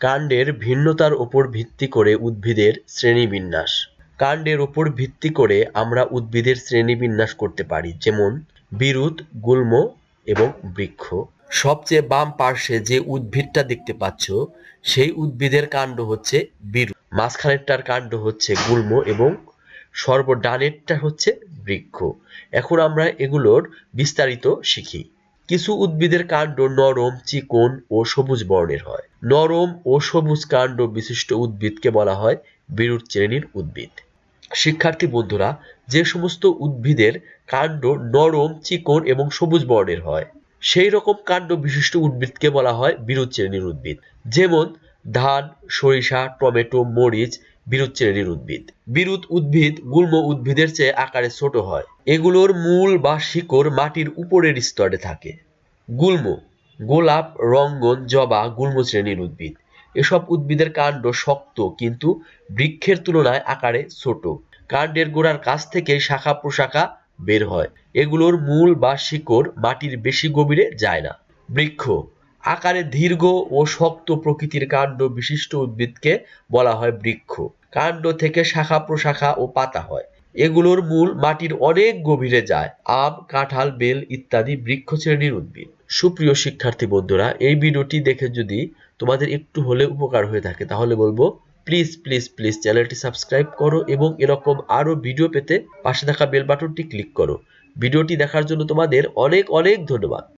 কাণ্ডের ভিন্নতার উপর ভিত্তি করে উদ্ভিদের শ্রেণীবিন্যাস। কাণ্ডের উপর ভিত্তি করে আমরা উদ্ভিদের শ্রেণীবিন্যাস করতে পারি, যেমন বিরুৎ গুল্ম এবং বৃক্ষ। সবচেয়ে বাম পার্শ্বে যে উদ্ভিদটা দেখতে পাচ্ছ, সেই উদ্ভিদের কাণ্ড হচ্ছে বিরুৎ মাঝখানেরটার কাণ্ড হচ্ছে গুল্ম এবং সর্বডানেরটা হচ্ছে বৃক্ষ। এখন আমরা এগুলোর বিস্তারিত শিখি। কিছু উদ্ভিদের কাণ্ড নরম, চিকন ও সবুজ বর্ণের হয়। নরম ও সবুজ কাণ্ড বিশিষ্ট উদ্ভিদকে বলা হয় বিরুৎ শ্রেণির উদ্ভিদ। শিক্ষার্থী বন্ধুরা, যে সমস্ত উদ্ভিদের কাণ্ড নরম, চিকন এবং সবুজ বর্ণের হয়, সেই রকম কাণ্ড বিশিষ্ট উদ্ভিদকে বলা হয় বিরুৎ শ্রেণির উদ্ভিদ। যেমন ধান, সরিষা, টমেটো, মরিচ বিরুৎ শ্রেণির উদ্ভিদ। বিরুৎ উদ্ভিদ গুল্ম উদ্ভিদের চেয়ে আকারে ছোট হয়। এগুলোর মূল বা শিকড় মাটির উপরের স্তরে থাকে। গুল্ম, গোলাপ, রঙ্গন, জবা গুল্ম শ্রেণির উদ্ভিদ। এসব উদ্ভিদের কাণ্ড শক্ত কিন্তু বৃক্ষের তুলনায় আকারে ছোট। কাণ্ডের গোড়ার কাছ থেকে শাখা প্রশাখা বের হয়। এগুলোর মূল বা শিকড় মাটির বেশি গভীরে যায় না। বৃক্ষ আকারে দীর্ঘ ও শক্ত প্রকৃতির কাণ্ড বিশিষ্ট উদ্ভিদকে বলা হয় বৃক্ষ। কাণ্ড থেকে শাখা প্রশাখা ও পাতা হয়। এগুলোর মূল মাটির অনেক গভীরে যায়। আম, কাঁঠাল, বেল ইত্যাদি বৃক্ষ শ্রেণির উদ্ভিদ। সুপ্রিয় শিক্ষার্থী বন্ধুরা, এই ভিডিওটি দেখে যদি তোমাদের একটু হলে উপকার হয়ে থাকে, তাহলে বলব প্লিজ প্লিজ প্লিজ চ্যানেলটি সাবস্ক্রাইব করো এবং এরকম আরও ভিডিও পেতে পাশে থাকা বেল বাটনটি ক্লিক করো। ভিডিওটি দেখার জন্য তোমাদের অনেক অনেক ধন্যবাদ।